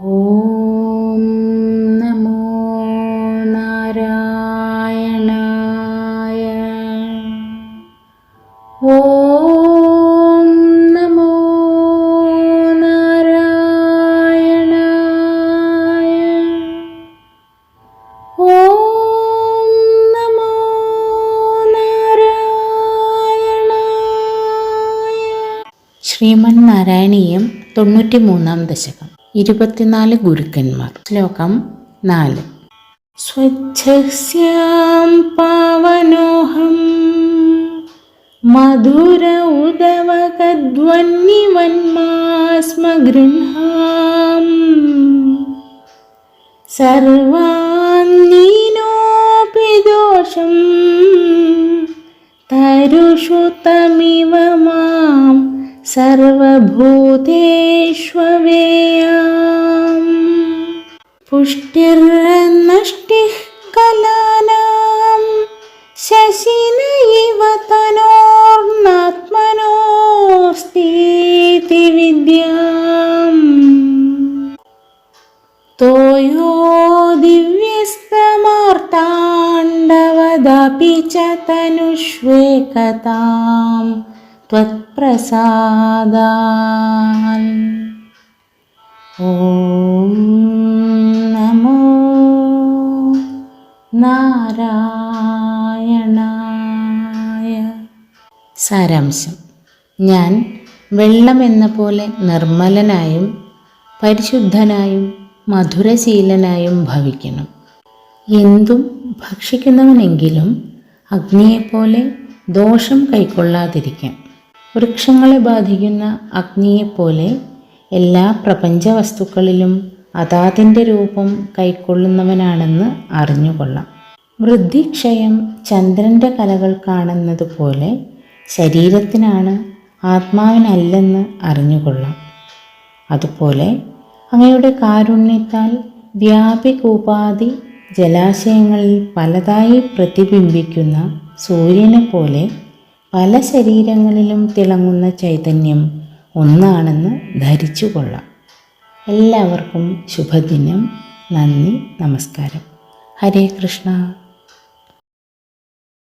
ഓം നമോ നാരായണായ. ഓം നമോ നാരായണായ. ഓം നമോ നാരായണായ. ശ്രീമൻ നാരായണീയം തൊണ്ണൂറ്റി മൂന്നാം ദശകം. ഇരുപത്തിനാല് ഗുരുക്കന്മാർ. ശ്ലോകം നാല്. സ്വച്ഛസ്യാം പാവനോഹം. മധുര ഉദവകധ്വന്നിവന്മാസ്മ ഗൃഹാം സർവാന്നീനോപി ദോഷം. തരുഷു തമിവ മാം सर्वभूतेष्ववेयाम् पुष्टिर्नष्टिः कलानां शशिन इव तनोर्नात्मनोऽस्तीति विद्याम्। तोयो दिव्यस्तमार्ताण्डवदपि च तनुष्वेकताम्। त्वत्प्रसादान् ॐ നമോ നാരായണായ സാരാംശം ഞാൻ വെള്ളമെന്ന പോലെ നിർമ്മലനായും പരിശുദ്ധനായും മധുരശീലനായും ഭവിക്കണം എന്തും ഭക്ഷിക്കുന്നവനെങ്കിലും അഗ്നിയെപ്പോലെ ദോഷം കൈക്കൊള്ളാതിരിക്കാം വൃക്ഷങ്ങളെ ബാധിക്കുന്ന അഗ്നിയെപ്പോലെ എല്ലാ പ്രപഞ്ച വസ്തുക്കളിലും അതാതിന്റെ രൂപം കൈക്കൊള്ളുന്നവനാണെന്ന് അറിഞ്ഞുകൊള്ളാം. വൃദ്ധിക്ഷയം ചന്ദ്രന്റെ കലകൾ കാണുന്നത് പോലെ ശരീരത്തിനാണ് ആത്മാവിനല്ലെന്ന് അറിഞ്ഞുകൊള്ളാം. അതുപോലെ അങ്ങയുടെ കാരുണ്യത്താൽ വ്യാപികൂപാതി ജലാശയങ്ങളിൽ പലതായി പ്രതിബിംബിക്കുന്ന സൂര്യനെ പോലെ പല ശരീരങ്ങളിലും തിളങ്ങുന്ന ചൈതന്യം ഒന്നാണെന്ന് ധരിച്ചു കൊള്ളാം എല്ലാവർക്കും ശുഭദിനം. നന്ദി. നമസ്കാരം. ഹരേ കൃഷ്ണ.